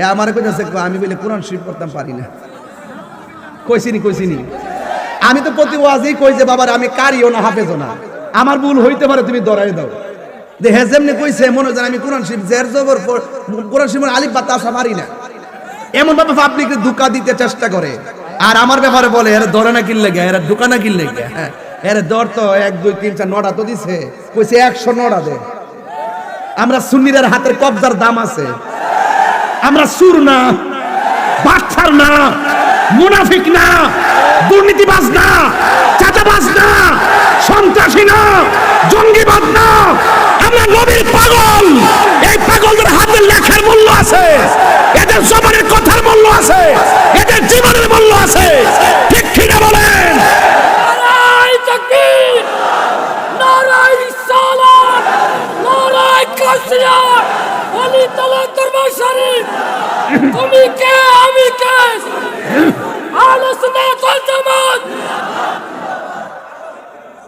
এ আমার কইতাছে কো, আমি বলে কোরআন শরীফ পড়তাম পারি না। কইছিনি কইছিনি। আমি তো প্রতি ওয়াজেই কই যে বাবার আমি কারিও না হাফেজও না। আমার ভুল হইতে পারে তুমি দরাই দাও। যে হে যেমনি কইছে মনে হয় আমি কোরআন শরীফ জের জবর কোরআন শরীফের আলিফ বাতা আসা পারি না। এমন ভাবে পাবলিককে ধোকা দিতে চেষ্টা করে। আর আমার ব্যাপারে বলে এরা ধরে না কিনলে গে এরা দোকান না কিনলে গে হ্যাঁ এরা দর তো এক দুই তিন চার নটা তো দিছে। কইছে একশো নটা দে। আমরা সুন্নিদের হাতের কবজার দাম আছে। আমরা সুর না বাচ্চার না, মুনাফিক না, দুর্নীতিবাজ না চাচাবাজ না, সন্ত্রাসী না, জঙ্গিবাদ না, আমরা নবীর পাগল। এই পাগলদের হাতে লেখার মূল্য আছে এদের জবানের কথার মূল্য আছে এদের জীবনের মূল্য আছে ঠিক কিনা বলেন নারায় তাকবীর নারায় রিসালাত নারায় কাসিয়া ওলি তালা দরবার শরীফ তুমি কে আমি কে আহলে সুন্নাত ওয়াল জামাত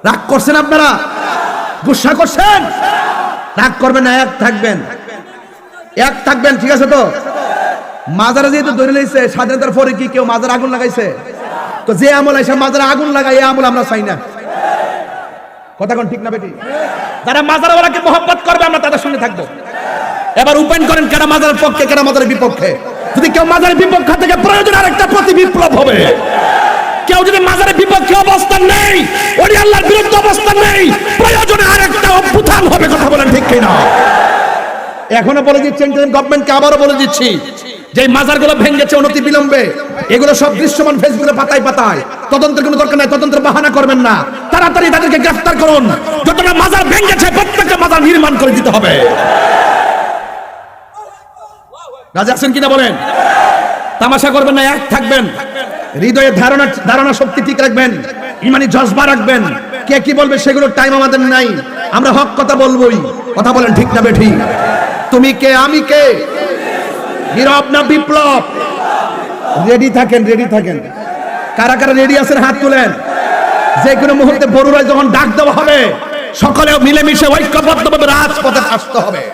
রাগ করছেন আপনারা? গুসা করছেন? রাগ করবেন না, এক থাকবেন। এক থাকবেন, ঠিক আছে তো? মাজারে যেহেতু ধরে নিয়েছে স্বাধীনতার পরে কি কেউ মাজার আগুন লাগাইছে? তো যে আমল এসে মাজারে আগুন লাগাই এই আমল আমরা চাই না। কথা কোন ঠিক না বেটি? যারা মাজার ওরাকে মোহাম্মত করবে, আমরা তাদের সঙ্গে থাকব। এবার উপেন করেন কেন মাজারের পক্ষে কেন মাজারের বিপক্ষে? যদি কেউ মাজারের বিপক্ষ থেকে প্রয়োজন, আরেকটা প্রতি বিপ্লব হবে। কেউ যদি মাজারের বিপক্ষে অবস্থান নেই ওরি আল্লাহর বিরুদ্ধে অবস্থান নেই। প্রয়োজনে আরেকটা অভ্যুত্থান হবে, কথা বলেন ঠিক কিনা? এখনও বলে দিচ্ছেন গভর্নমেন্টকে আবারও বলে দিচ্ছি, যে মাজারগুলো ভেঙেছে, অনতি বিলম্বে, এগুলো সব দৃশ্যমান ফেসবুকে পাতায় পাতায়। তদন্তের কোনো দরকার নাই, তদন্তের বাহানা করবেন না। তাড়াতাড়ি তাদেরকে গ্রেফতার করুন। যতটা মাজার ভেঙেছে, প্রত্যেকটা মাজার নির্মাণ করে দিতে হবে। রাজা আছেন কিনা বলেন? তামাশা করবেন না, এক থাকবেন। হৃদয়ে ধারণা ধারণা শক্তি ঠিক রাখবেন। ইমানি জজবা রাখবেন। কে কি বলবে সেগুলোর টাইম আমাদের নাই। আমরা হক কথা বলবোই। কথা বলেন ঠিক না বেঠি। তুমি কে, আমি কে? নীরব না বিপ্লব? রেডি থাকেন রেডি থাকেন। কারা কারা রেডি আছেন হাত তুলেন। যে কোনো মুহূর্তে বড়ুরায় যখন ডাক দেওয়া হবে, সকলে মিলেমিশে ঐক্যবদ্ধভাবে রাজপথে আসতে হবে।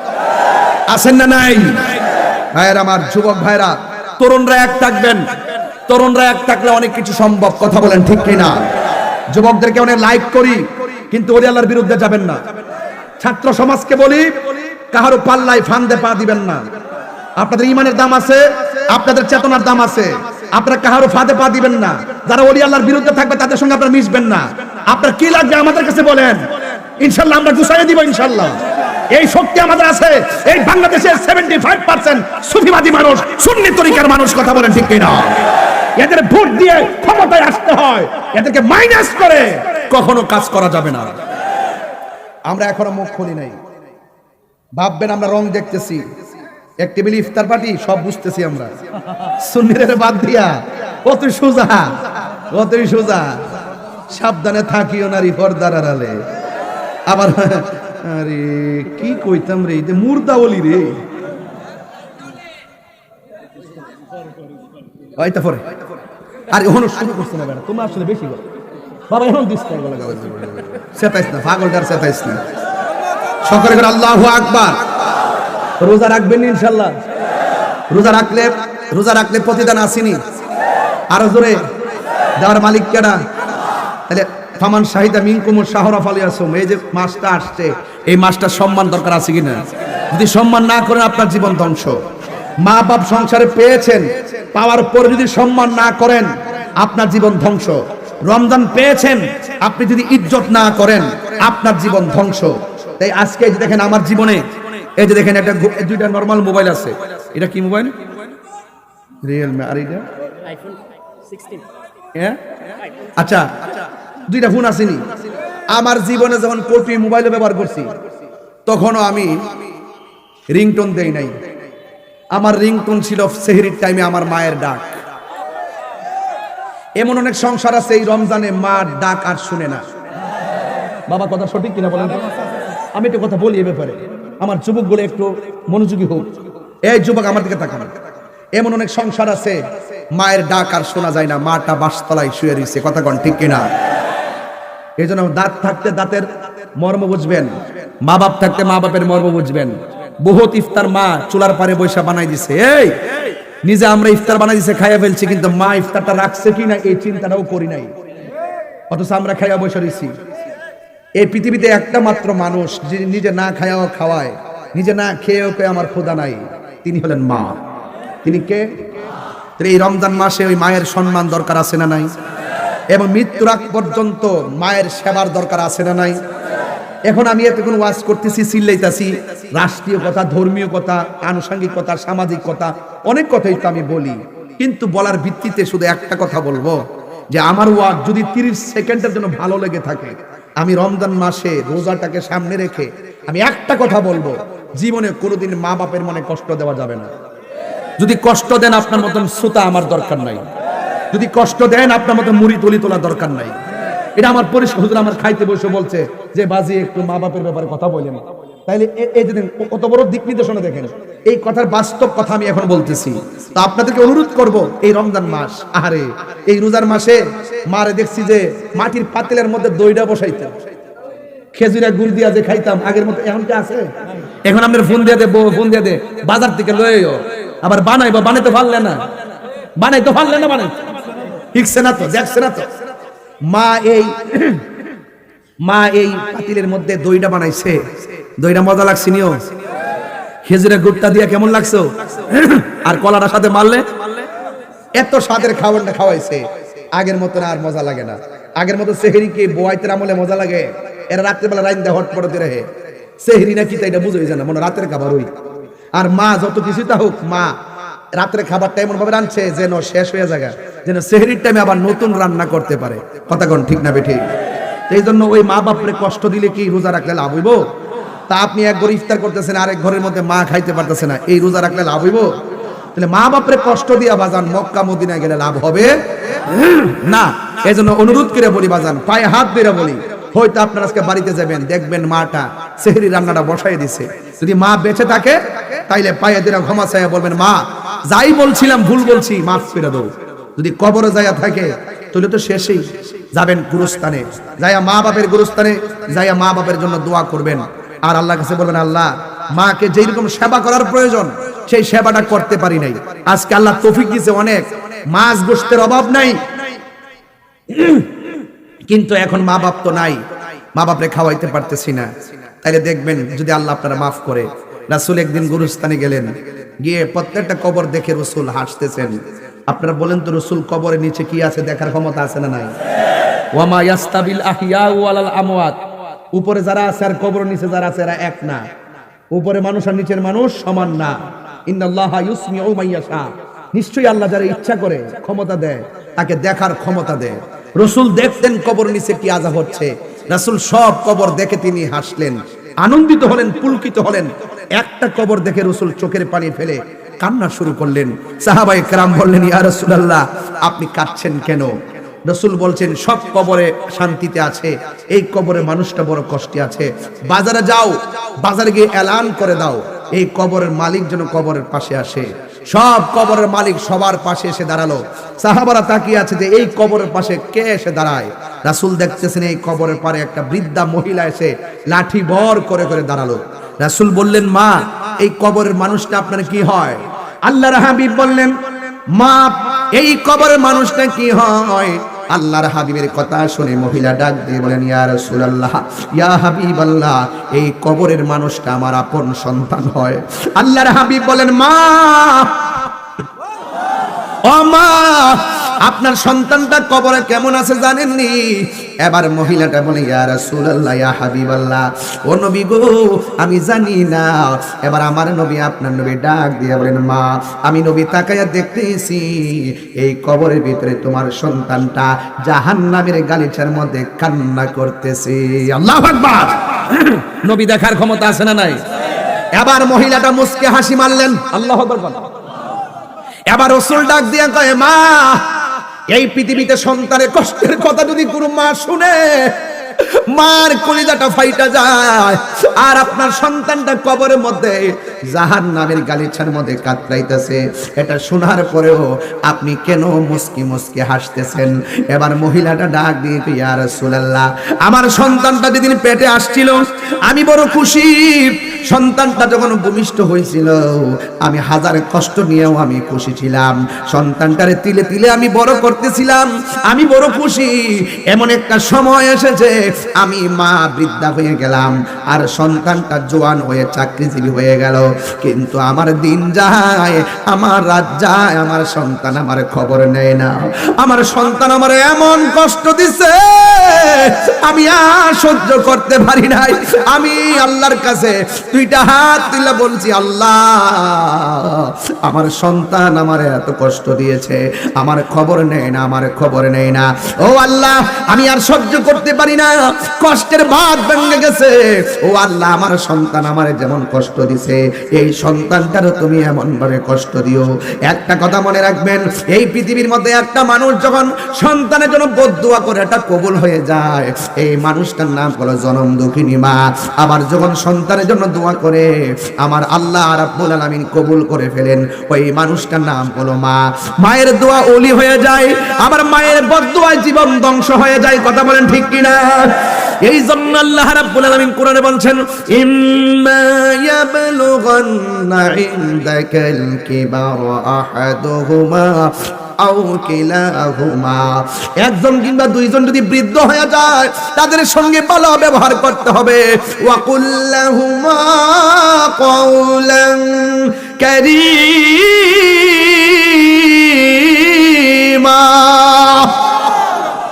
আছেন না নাই? ভাইয়ের আমার যুবক ভাইরা তরুণরা এক থাকবেন। তরুণরা এক থাকলে অনেক কিছু সম্ভব। কথা বলেন ঠিক কিনা? যুবকদেরকে অনেক লাইক করি, কিন্তু ওলি আল্লাহর বিরুদ্ধে যাবেন না। ছাত্র সমাজকে বলি, কাহারও পাল্লায় ফান্দে পা দিবেন না। আপনাদের ইমানের দাম আছে, আপনাদের চেতনার দাম আছে, আপনারা কাহারও ফাঁদে পা দিবেন না। যারা ওলি আল্লাহর বিরুদ্ধে থাকবে, তাদের সঙ্গে আপনারা মিশবেন না। আপনার কি লাগবে আমাদের কাছে বলেন? ইনশাল্লাহ আমরা গুছাইয়ে দিব, ইনশাল্লাহ। এই শক্তি আমাদের আছে, এই বাংলাদেশের সেভেন্টি ফাইভ পার্সেন্ট সুফিবাদী মানুষ, সুন্নি তরিকার মানুষ, কথা বলেন ঠিক কিনা? এদের ভোট দিয়ে ক্ষমতায় আসতে হয়। এদেরকে মাইনাস করে। কখনো কাজ করা যাবে না। আমরা এখনও মুখ খুলি নাই। ভাববেন আমরা রং দেখতেছি। এক টেবিল ইফতার পার্টি, সব বুঝতেছি আমরা। সুন্নিদের বাদ দিয়া অতই সোজা অতই সোজা। সাবধানে থাকিও নারী পর্দার আড়ালে। আবার, আরে, কি কইতাম রে, এই মুর্দা বলি রে। আইতা পরে। আর এখনও শুরু করছে না বেটা তোমরা আসলে বেশি করো বাবা এখন দিস না গলা সেতাইস না পাগলটার সেতাইস না। সকলে করে আল্লাহ আকবার। রোজা রাখবেন ইনশাল্লাহ রোজা রাখলে রোজা রাখলে প্রতিদান আসেনি। আরও জোরে, দেওয়ার মালিক কেডা? তাহলে, ফামান শাহিদা মিনকুম শাহরফ আলী আসম এই যে মাসটা আসছে, এই মাসটার সম্মান দরকার আছে কিনা? যদি সম্মান না করেন, আপনার জীবন ধ্বংস। মা বাপ সংসারে পেয়েছেন পাওয়ার পরে যদি সম্মান না করেন আপনার জীবন ধ্বংস। রমজান পেয়েছেন আপনি যদি ইজ্জত না করেন আপনার জীবন ধ্বংস। তাই আজকে এই যে দেখেন আমার জীবনে এই যে দেখেন একটা দুইটা নর্মাল মোবাইল আছে। এটা কি মোবাইল রিয়েলমি আর এটা হ্যাঁ? আচ্ছা দুইটা ফোন আসেনি। আমার জীবনে যখন কোটি মোবাইল ব্যবহার করছি তখনও আমি রিংটোন দেই নাই। আমার রিংটোন ছিল সেহরির টাইমে আমার মায়ের ডাক। এমন অনেক সংসার আছে, এই রমজানে মা ডাক আর শুনে না। বাবা কথা সঠিক কিনা বলেন? আমি একটু কথা বলি এ ব্যাপারে। আমার যুবক বলে একটু মনোযোগী হোক। এই যুবক আমার দিকে তাকান। এমন অনেক সংসার আছে, মায়ের ডাক আর শোনা যায় না, মাটা বাসতলায় শুয়ে রয়েছে কথা কন ঠিক কিনা? এই জন্য দাঁত থাকতে দাঁতের মর্ম বুঝবেন মা বাপ থাকতে মা বাপের মর্ম বুঝবেন। বহুত ইফতার মা চুলার পারে বৈশা বানাই দিছে। এই, নিজে আমরা ইফতার বানাই দিছে, খাইয়া ফেলছি, কিন্তু মা ইফতারটা রাখছে কিনা এই চিন্তাটাও করি নাই। অথচ আমরা খাইয়া বসে রয়েছি এই পৃথিবীতে একটা মাত্র মানুষ যিনি নিজে না খায়াও খাওয়ায়, নিজে না খেয়েও কে আমার খোদা নাই, তিনি হলেন মা। তিনি কে? এই রমজান মাসে ওই মায়ের সম্মান দরকার আছে না নাই? এবং মৃত্যুর আগ পর্যন্ত মায়ের সেবার দরকার আছে না নাই? এখন আমি এতক্ষণ ওয়াজ করতেছি, চিল্লাইতাছি রাষ্ট্রীয় কথা, ধর্মীয় কথা, আনুষঙ্গিক কথা, সামাজিক কথা, অনেক কথাই তো আমি বলি। কিন্তু বলার ভিত্তিতে শুধু একটা কথা বলব, যে আমার ওয়াজ যদি তিরিশ সেকেন্ডের জন্য ভালো লেগে থাকে, আমি রমজান মাসে রোজাটাকে সামনে রেখে আমি একটা কথা বলব, জীবনে কোনোদিন মা বাপের মনে কষ্ট দেওয়া যাবে না। যদি কষ্ট দেন আপনার মতন শ্রোতা আমার দরকার নাই। যদি কষ্ট দেন আপনার মতন মুড়ি তলি তোলা দরকার নাই। এটা আমার পরিষ্কার আমার খাইতে বসে বলছে, যে বাজি একটু মা বাপের ব্যাপারে কথা বলেন। তাইলে এই যে কত বড় দিক নির্দেশনা দেখেন। এই কথার বাস্তব কথা আমি এখন বলতেছি। তো আপনাদেরকে অনুরোধ করব, এই রমজান মাস আরে এই রোজার মাসে মারে দেখছি যে মাটির পাতিলের মধ্যে দইটা বসাইতে খেজুরা গুড় দিয়া যে খাইতাম, আগের মতো এখন কি আছে? এখন আপনার ফোন দিয়ে দে ফোন দিয়ে দে, বাজার থেকে লয়েও আবার বানাইবো, বানাইতে পারলে না। বানাইতে পারলে না বানাই ঠিকছে না তো, দেখছে না তো। মা এই মা এই পাতিলের মধ্যে দইটা বানাইছে। দইটা মজা লাগছে নিও। খেজুরের গুড়টা দিয়ে কেমন লাগছো? আর কলাটার সাথে মারলে? এত স্বাদের খাবারটা খাওয়াইছে। আগের মতো আর মজা লাগে না। আগের মতো সেহেরি কি বোয়াইতের আমলে মজা লাগে। এরা রাত্রেবেলা রাইন দেয় হট পড়তে রহে সেহেরি না কি তাই এটা বুঝোই জানা মনে রাতের খাবার ওই। আর মা যত কিছু তা হোক, মা রাতের খাবারটা এমন ভাবে রাঁধছে যেন শেষ হয়ে যায় যেন সেহরির টাইমে আবার নতুন রান্না করতে পারে। কথা কোন ঠিক না বেঠিক এই জন্য ওই মা বাপরে কষ্ট দিলে কি রোজা রাখলে লাভ হইব? তা আপনি এক ঘরে ইফতার করতেছেন, আরেক ঘরের মধ্যে মা খাইতে পারতেছে না। এই রোজা রাখলে লাভ হইব? তাহলে মা বাপরে কষ্ট দিয়া বাজান, মক্কা মদিনা গেলে লাভ হবে? না। এই জন্য অনুরোধ করে বলি বাজান, পায়ে হাত দিয়ে বলি, হয়তো আপনারা আজকে বাড়িতে যাবেন, দেখবেন মাটা সেহরি রান্নাটা বসাই দিছে। যদি মা বেঁচে থাকে, তাইলে পায়ে দিরা ক্ষমা চাইয়া বলবেন, মা, যাই বলছিলাম, ভুল বলছি, মাফ করে দাও। যদি কবরে যাইয়া থাকে, তাহলে তো শেষেই যাবেন গুরুস্থানে। যাইয়া মা বাপের গুরুস্থানে যাইয়া মা বাপের জন্য দোয়া করবেন। আর আল্লাহ কাছে বলবেন, আল্লাহ, মাকে যেই রকম সেবা করার প্রয়োজন, সেই সেবাটা করতে পারি নাই। আজকে আল্লাহ তৌফিক দিয়েছে অনেক। মাছ গোস্তের অভাব নাই। কিন্তু এখন মা বাপ তো নাই। মা বাপরে খাওয়াইতে পারতেছি না। তাইলে দেখবেন যদি আল্লাহ আপনারা মাফ করে। রাসুল একদিন গুরুস্থানে গেলেন। গিয়ে প্রত্যেকটা কবর দেখে রসুল হাসতেছেন। আপনারা বলেন তো, রসুল কবরের নিচে কি আছে? দেখার ক্ষমতা আছে না নাই? ওয়ামা ইয়াস্তাবিল আহিয়া ওয়ালাল আমওয়াত। উপরে যারা আছে আর কবর নিচে যারা আছে এরা এক না। উপরে মানুষ আর নিচের মানুষ সমান না। নিশ্চয়ই আল্লাহ যারা ইচ্ছা করে ক্ষমতা দেয়, তাকে দেখার ক্ষমতা দেয়। রসুল দেখতেন কবর নিচে কি আজা হচ্ছে। রাসূল সব কবর দেখে তিনি হাসলেন, আনন্দিত হলেন, পুলকিত হলেন। একটা কবর দেখে রসুল চোখের পানি ফেলে কান্না শুরু করলেন। সাহাবাই কেরাম বললেন, ইয়া রাসূলুল্লাহ, আপনি কাঁদছেন কেন? রসুল বলছেন, সব কবরে শান্তিতে আছে, এই কবরে মানুষটা বড় কষ্টে আছে। বাজারে যাও, বাজারে গিয়ে এলান করে দাও, এই কবরের মালিক যেন কবরের পাশে আসে। সব কবরের মালিক সবার পাশে এসে দাঁড়াল। সাহাবারা তাকিয়ে আছে যে এই কবরের পাশে কে এসে দাঁড়ায়? রাসুল দেখতেছেন এই কবরের পারে একটা বৃদ্ধা মহিলা এসে লাঠি বর করে করে দাঁড়াল। রাসুল বললেন, মা, এই কবরের মানুষটা আপনার কি হয়? আল্লাহর হাবিব বললেন, মা, এই কবরের মানুষটা কি হয়? আল্লাহর হাবিবের কথা শুনে মহিলা ডাক দিয়ে বলেন, ইয়া রাসূলুল্লাহ, ইয়া হাবিব আল্লাহ এই কবরের মানুষটা আমার আপন সন্তান হয়। আল্লাহর হাবিব বলেন, মা, ও মা আপনার সন্তানটা কবরে কেমন আছে জানেননি? এবার মহিলাটা বলে, ইয়া রাসূলুল্লাহ, ইয়া হাবিবাল্লাহ। ও নবী গো, আমি জানি না। এবার আমার নবী আপনার নবী ডাক দিয়ে বলেন, মা, আমি নবী তাকায়া দেখতেছি, এই কবরের ভিতরে তোমার সন্তানটা জাহান্নামের গালিচার মধ্যে কান্না করতেছে। আল্লাহু আকবার। নবী দেখার ক্ষমতা আছে না নাই? এবার মহিলাটা মুসকে হাসি মারলেন। আল্লাহ আকবার। এবার রসুল ডাক দিয়ে কয়, মা এই পৃথিবীতে সন্তানের কষ্টের কথা যদি কোনো মা শুনে মার কলিজাটা ফাইটা যায়। আর আপনার সন্তানটা কবরের মধ্যে জাহান নামের গালিচার মধ্যে কাতরাইতেছে। এটা শোনার পরেও আপনি কেন মুস্কি মুস্কি হাসতেছেন? এবার মহিলাটা ডাক দিয়ে ইয়া রাসূলুল্লাহ, আমার সন্তানটা যেদিন পেটে আসছিল, আমি বড় খুশি। সন্তানটা যখন ভূমিষ্ঠ হয়েছিল, আমি হাজার কষ্ট নিয়েও আমি খুশি ছিলাম। সন্তানটারে তিলে তিলে আমি বড় করতেছিলাম, আমি বড় খুশি। এমন একটা সময় এসেছে আমি মা বৃদ্ধা হয়ে গেলাম, আর সন্তানটা জোয়ান হয়ে চাকরিজীবী হয়ে গেল। কিন্তু আমার দিন যায়, আমার রাত যায়, আমার সন্তান আমার খবর নেয় না। আমার সন্তান আমার এমন কষ্ট দিছে, আমি আর সহ্য করতে পারি নাই। আমি আল্লাহর কাছে দুইটা হাত তুলে বলছি, আল্লাহ, আমার সন্তান আমার এত কষ্ট দিয়েছে, আমার খবর নেয় না, আমার খবর নেয় না। ও আল্লাহ, আমি আর সহ্য করতে পারি না কষ্টের ভাত ভেঙে গেছে। ও আল্লাহ, আমার সন্তান আমার যেমন কষ্ট দিছে, এই সন্তানটারও তুমি এমন ভাবে কষ্ট দিও। একটা কথা মনে রাখবেন, এই পৃথিবীর মধ্যে একটা মানুষ যখন সন্তানের জন্য বদুয়া করে, এটা কবুল হয়ে যায়। এই মানুষটার নাম হলো জনম দুঃখিনী মা। আবার যখন সন্তানের জন্য দোয়া করে, আমার আল্লাহ রাব্বুল কবুল করে ফেলেন, ওই মানুষটার নাম হলো মা। মায়ের দোয়া ওলি হয়ে যায়, আবার মায়ের বদদোয়ায় জীবন ধ্বংস হয়ে যায়, কথা বলেন ঠিক কিনা? এই জন্য আল্লাহ রাব্বুল আলামিন কোরআনে বলছেন, ইম্মা ইয়াবলুগান্না ইনদাকাল কিবার আহাদুহুমা আও কিলাহুমা। একজন কিংবা দুইজন যদি বৃদ্ধ হয়ে যায়, তাদের সঙ্গে ভালো ব্যবহার করতে হবে। ওয়া কুল্লাহুমা কওলান কারীমা।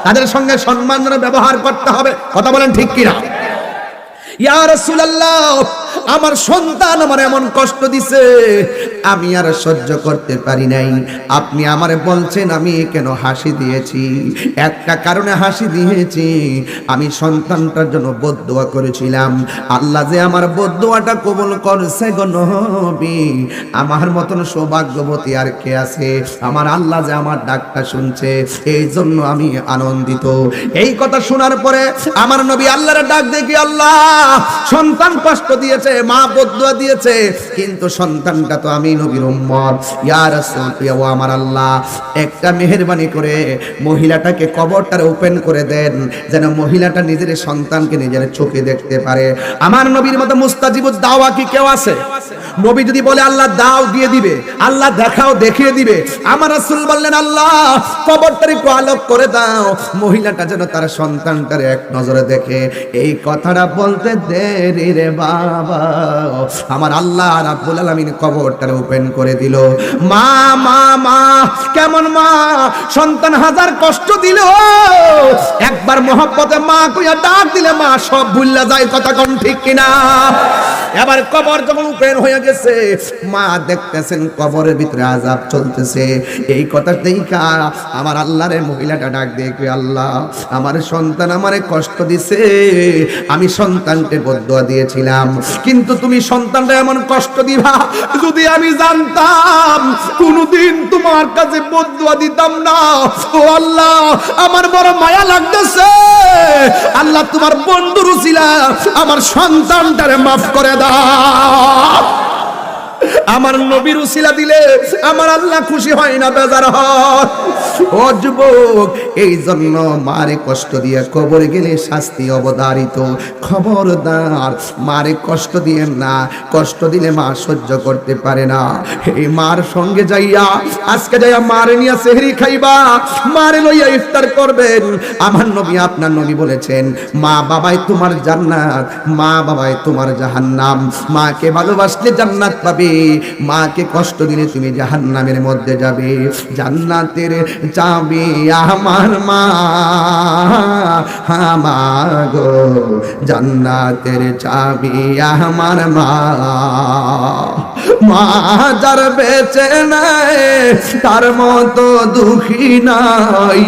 তাদের সঙ্গে সম্মানজনক ব্যবহার করতে হবে। কথা বলেন ঠিক কিনা? ইয়া রাসূলুল্লাহ আমার সন্তান আমার এমন কষ্ট দিছে, আমি আর সহ্য করতে পারি নাই। আপনি আমারে বলছেন, আমি কেন হাসি দিয়েছি? একটা কারণে হাসি দিয়েছি, আমি সন্তানটার জন্য বদদোয়া করেছিলাম। আল্লাহ যে আমার বদদোয়াটা কবুল করছে গো নবী, আমার মতন সৌভাগ্যবতী আর কে আছে? আমার আল্লাহ যে আমার ডাকটা শুনছে, এই জন্য আমি আনন্দিত। এই কথা শোনার পরে আমার নবী আল্লাহর ডাক দেখি, আল্লাহ, সন্তান কষ্ট দিয়েছে মা বদুয়া দিয়েছে। কিন্তু সন্তানটা তো আমি নবীর উম্মত। ইয়া রাসূল ইয়া আমার আল্লাহ, একটা মেহেরবানি করে মহিলাটাকে কবরটারে ওপেন করে দেন, যেন মহিলাটা নিজের সন্তানকে নিজের চোখে দেখতে পারে। আমার নবীর মতো মুস্তাজিবুদ দাওয়া কি কেউ আছে? নবী যদি বলে, আল্লাহ দাও, দিয়ে দিবে। আল্লাহ দেখাও, দেখিয়ে দিবে। আমার রাসূল বললেন, আল্লাহ, কবরটার একটু আলোক করে দাও। মহিলাটা যেন তার সন্তানটার এক নজরে দেখে। এই কথাটা বলতে দেরি রে বাবা। আমার আল্লাহ রাব্বুল আলামিন কবরটা ওপেন করে দিল। মা মা মা, কেমন মা? সন্তান হাজার কষ্ট দিল। একবার মহব্বতে মা কইয়া ডাক দিলে মা, সব ভুললা যায়, কথা কোন ঠিক কিনা? এবার কবর যখন ওপেন হয়ে গেছে, মা দেখতেছেন কবরের ভিতরে আজাব চলতেছে। এই কথা দেখা আমার আল্লাহরে মহিলাটা ডাক দিয়ে আল্লাহ, আমার সন্তান আমারে কষ্ট দিছে। আমি সন্তানকে বদুয়া দিয়েছিলাম, কিন্তু তুমি সন্তানটা এমন কষ্ট দিবা যদি আমি জানতাম। কোনদিন তোমার কাছে বদুয়া দিতাম না। ও আল্লাহ, আমার বড় মায়া লাগতেছে। আল্লাহ, তোমার বন্ধুর ছিলা আমার সন্তানটারে মাফ করে দাও আমার নবীর উসিলা দিলে আমার আল্লাহ খুশি হয় না, বেজার হয়। ও এই জন্য মারে কষ্ট দিয়ে কবরে গেলে শাস্তি অবধারিত। খবরদার, মারে কষ্ট দিয়ে না, কষ্ট দিলে মা সহ্য করতে পারে না। এই মার সঙ্গে যাইয়া, আজকে যাইয়া মারে নিয়ে সেহরি খাইবা, মারে লইয়া ইফতার করবেন। আমার নবী, আপনার নবী বলেছেন, মা বাবাই তোমার জান্নাত, মা বাবাই তোমার জাহান্নাম। মাকে ভালোবাসলে জান্নাত পাবে। মাকে কষ্ট দিলে তুমি জাহান্নামের মধ্যে যাবে। জান্নাতের যাবে আমার মা। আমার গো, জান্নাতের চাবি আমার মা। মা যার বেঁচে নাই, তার মতো দুঃখী নাই।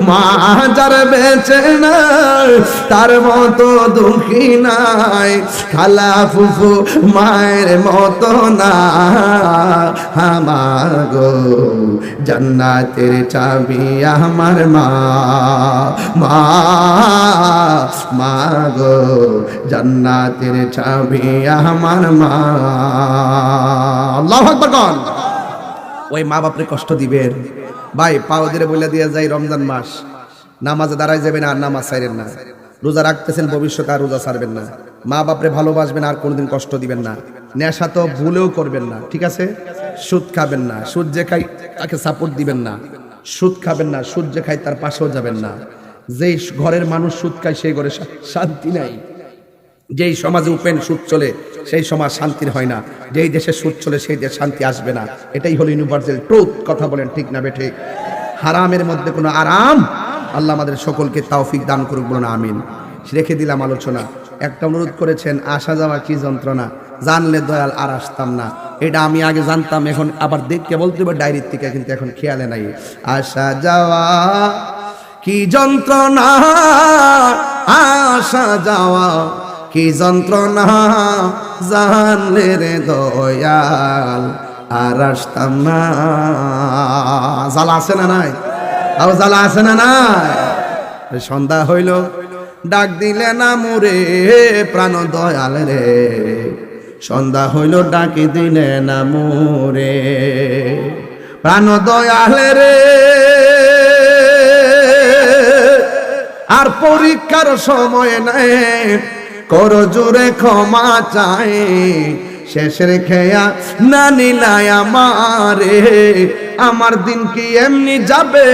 মা যার বেঁচে নাই, তার মতো দুঃখী নাই। খালা ফুফু মায়ের মতো না আমার গো জান্নাতের চাবি আমার মা মা মা গো চাবি আমার মা। আল্লাহু আকবার ওই মা বাপরে কষ্ট দিবেন। ভাই পাও দিলে বলে দিয়ে যাই রমজান মাস। নামাজে দাঁড়ায় যাবেন আর নামাজ ছাইরেন না। রোজা রাখতেছেন ভবিষ্যতে আর রোজা ছাড়বেন না। মা বাপরে ভালোবাসবেন আর কোনোদিন কষ্ট দিবেন না। নেশা তো ভুলেও করবেন না, ঠিক আছে? সুদ খাবেন না, সুদ যে খাই তাকে সাপোর্ট দিবেন না। সুদ খাবেন না, সুদ যে খাই তার পাশেও যাবেন না। যেই ঘরের মানুষ সুদ খায়, সেই ঘরে শান্তি নাই। যেই সমাজে উপেন সুদ চলে, সেই সমাজ শান্তির হয় না। যেই দেশে সুদ চলে, সেই দেশ শান্তি আসবে না। এটাই হলো ইউনিভার্সাল ট্রুথ কথা বলেন ঠিক না বেঠিক হারামের মধ্যে কোনো আরাম? আল্লাহ আমাদের সকলকে তৌফিক দান করুক বলুন, আমিন। রেখে দিলাম আলোচনা। একটা অনুরোধ করেছেন, আসা যাওয়া কি যন্ত্রণা? জানলে দয়াল আর আসতাম না। এটা আমি আগে জানতাম, এখন আবার দেখতে বলতে হবে, ডায়েরির থেকে কিন্তু এখন খেয়ালে নাই। আসা যাওয়া কি যন্ত্রণা? আসা যাওয়া কি যন্ত্রণা? জানলে রে দয়াল আর আসতাম না। জ্বালা আছে না নাই? আও জ্বালা আছে না নাই? সন্ধ্যা হইল। ডাক দিলে না মোরে, প্রাণ দয়াল রে। সন্ধ্যা হইল ডাকি দিলে না মোরে, প্রাণ দয়াল রে। আর পরীক্ষার সময় নাই কর জোরে ক্ষমা চাই শেষের খেয়া না নিলাই আমারে। আমার দিন কি এমনি যাবে?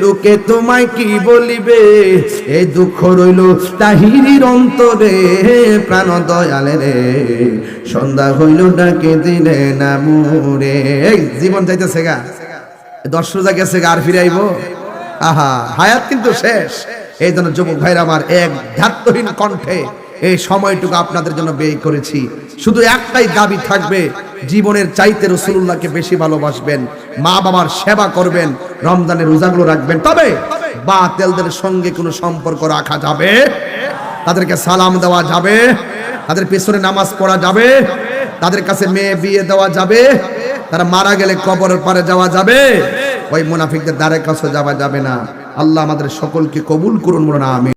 লোকে তোমায় কি বলিবে? এই দুঃখ রইল তাহিরির অন্তরে, প্রাণ দয়ালে রে। সন্ধ্যা হইল ডাকে দিলে না মুরে। জীবন যাইতেছে গা। দশ রোজা গেছে গা, আর ফিরে আইবো আহা, হায়াত কিন্তু শেষ। এই জন্য যুবক ভাইরা আমার এক ধাত্তহীন কণ্ঠে এই সময়টুকু আপনাদের জন্য ব্যয় করেছি। শুধু একটাই দাবি থাকবে, জীবনের চাইতে রসুল্লাহকে বেশি ভালোবাসবেন মা বাবার সেবা করবেন, রমজানের রোজাগুলো রাখবেন। তবে বাতেলদের সঙ্গে কোনো সম্পর্ক রাখা যাবে, তাদেরকে সালাম দেওয়া যাবে, তাদের পেছনে নামাজ পড়া যাবে, তাদের কাছে মেয়ে বিয়ে দেওয়া যাবে, তারা মারা গেলে কবরের পারে যাওয়া যাবে, ওই মুনাফিকদের দ্বারের কাছে যাওয়া যাবে না। আল্লাহ আমাদের সকলকে কবুল করুন বলুন আমি